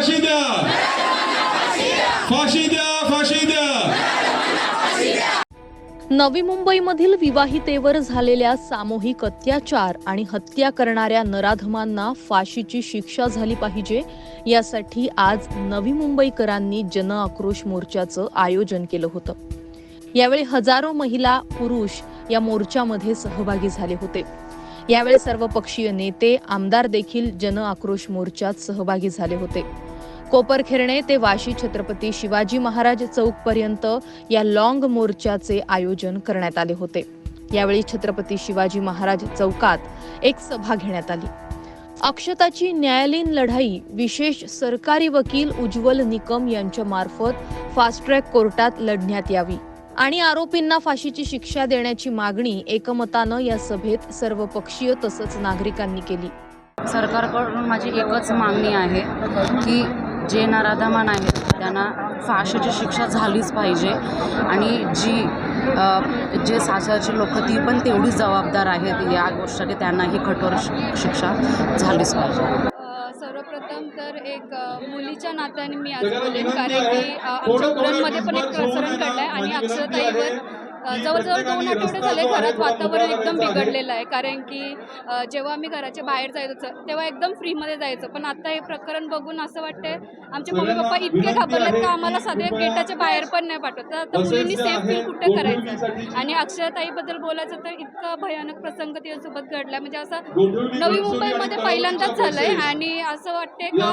फाशी द्या फाशी द्या फाशी द्या नवी मुंबईमधील विवाहितेवर झालेल्या सामूहिक अत्याचार आणि हत्या करणाऱ्या नराधमांना फाशीची शिक्षा झाली पाहिजे यासाठी आज नवी मुंबईकरांनी जन आक्रोश मोर्चाचं आयोजन केलं होतं. यावेळी हजारो महिला पुरुष या मोर्चामध्ये सहभागी झाले होते. यावेळी सर्वपक्षीय नेते आमदार देखील जन आक्रोश मोर्चात सहभागी झाले होते. कोपरखेरणे ते वाशी छत्रपती शिवाजी महाराज चौक पर्यंत या लॉंग मोर्चाचे आयोजन करण्यात आले होते. यावेळी छत्रपती शिवाजी महाराज चौकात एक सभा घेण्यात आली. अक्षताची न्यायालयीन लढाई विशेष सरकारी वकील उज्ज्वल निकम यांच्या मार्फत फास्ट ट्रॅक कोर्टात लढण्यात यावी आणि आरोपींना फाशीची शिक्षा देण्याची मागणी एकमतानं या सभेत सर्वपक्षीय तसंच नागरिकांनी केली. सरकारकडून माझी एकच मागणी आहे की जे नराधमान आहेत त्यांना फाशीची शिक्षा झालीच पाहिजे. आणि जी जे सासरची लोक ती पण तेवढीच जबाबदार आहेत. या गोष्टीसाठी त्यांनाही कठोर शिक्षा झालीच पाहिजे. सर्वप्रथम तर एक मुलीच्या नात्याने मी आज बोलेन. कारण की आमच्या मुलांमध्ये पण एक प्रसरण घडलं आहे आणि अक्षरताईवर जवळजवळ दोन आठवडे झाले घरात वातावरण एकदम बिघडलेलं आहे. कारण की जेव्हा आम्ही घराच्या बाहेर जायचो तेव्हा एकदम फ्रीमध्ये जायचो. पण आता हे प्रकरण बघून असं वाटतंय आमचे मम्मी पप्पा इतके घाबरलेत का आम्हाला साध्या गेटाच्या बाहेर पण नाही पाठवत. तर आता मुलींनी सेफ फील कुठे करायचं? आणि अक्षरताईबद्दल बोलायचं तर इतका भयानक प्रसंग तिच्यासोबत घडला म्हणजे असं नवी मुंबईमध्ये पहिल्यांदाच झालंय. आणि असं वाटतंय का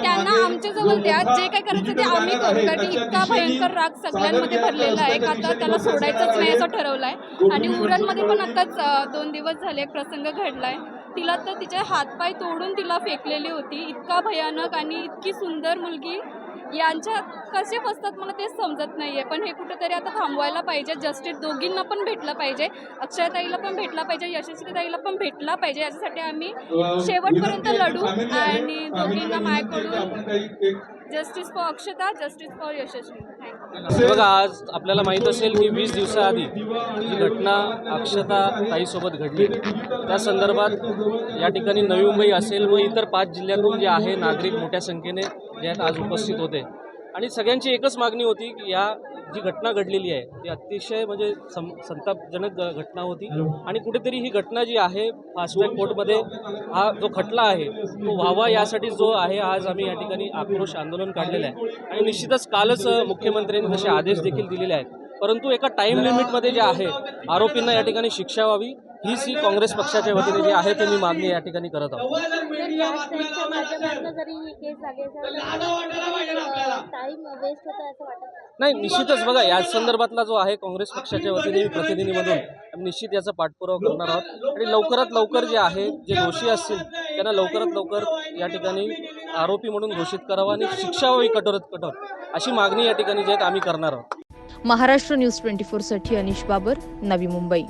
त्यांना आमच्या जवळ द्या. जे काय करायचं ते आम्ही करू. कारण इतका भयंकर राग सगळ्यांमध्ये भरलेला आहे. का आता त्याला सोडायचंच नाही असं ठरवलंय. आणि उरणमध्ये पण आताच दोन दिवस झाले एक प्रसंग घडलाय. तिला तर तिचे हातपाय तोडून तिला फेकलेली होती. इतका भयानक आणि इतकी सुंदर मुलगी यांच्या कसे फसतात मला तेच समजत नाहीये. पण हे कुठेतरी आता थांबवायला पाहिजे. जस्टिस दोघींना पण भेटलं पाहिजे. अक्षयताईला पण भेटला पाहिजे. यशस्वीताईला पण भेटला पाहिजे. याच्यासाठी आम्ही शेवटपर्यंत लढू आणि दोघींना मायकडून justice for Akshata justice for Yashaswi. बघा आज आपल्याला माहीत असेल की वीस दिवसाआधी जी घटना अक्षता ताईसोबत घडली. त्या संदर्भात या ठिकाणी नवी मुंबई असेल व इतर पाच जिल्ह्यातून जे आहे नागरिक मोठ्या संख्येने ज्यात आज उपस्थित होते. आणि सगळ्यांची एकच मागणी होती की या जी घटना घडलेली आहे ती अतिशय म्हणजे सं संतापजनक घटना होती. आणि कुठेतरी ही घटना जी आहे फास्ट ट्रॅक कोर्टमध्ये हा जो खटला आहे तो व्हावा यासाठी जो आहे आज आम्ही या ठिकाणी आक्रोश आंदोलन काढलेलं आहे. आणि निश्चितच कालच मुख्यमंत्र्यांनी तसे आदेश देखील दिलेले आहेत. परंतु एका टाईम लिमिटमध्ये जे आहे आरोपींना या ठिकाणी शिक्षा व्हावी हीच ही काँग्रेस पक्षाच्या वतीने जी आहे ते मी मागणी या ठिकाणी करत आहोत. नाही. निश्चितच बघा या संदर्भातला जो आहे काँग्रेस पक्षाच्या वतीने मी प्रतिनिधीमधून आम्ही निश्चित याचा पाठपुरावा करणार आहोत. आणि लवकरात लवकर जे आहे जे दोषी असतील त्यांना लवकरात लवकर या ठिकाणी आरोपी म्हणून घोषित करावं आणि शिक्षा व्हावी कठोरात कठोर. अशी मागणी या ठिकाणी जी आहे आम्ही करणार आहोत. महाराष्ट्र न्यूज ट्वेंटी फोरसाठी अनिश बाबर नवी मुंबई.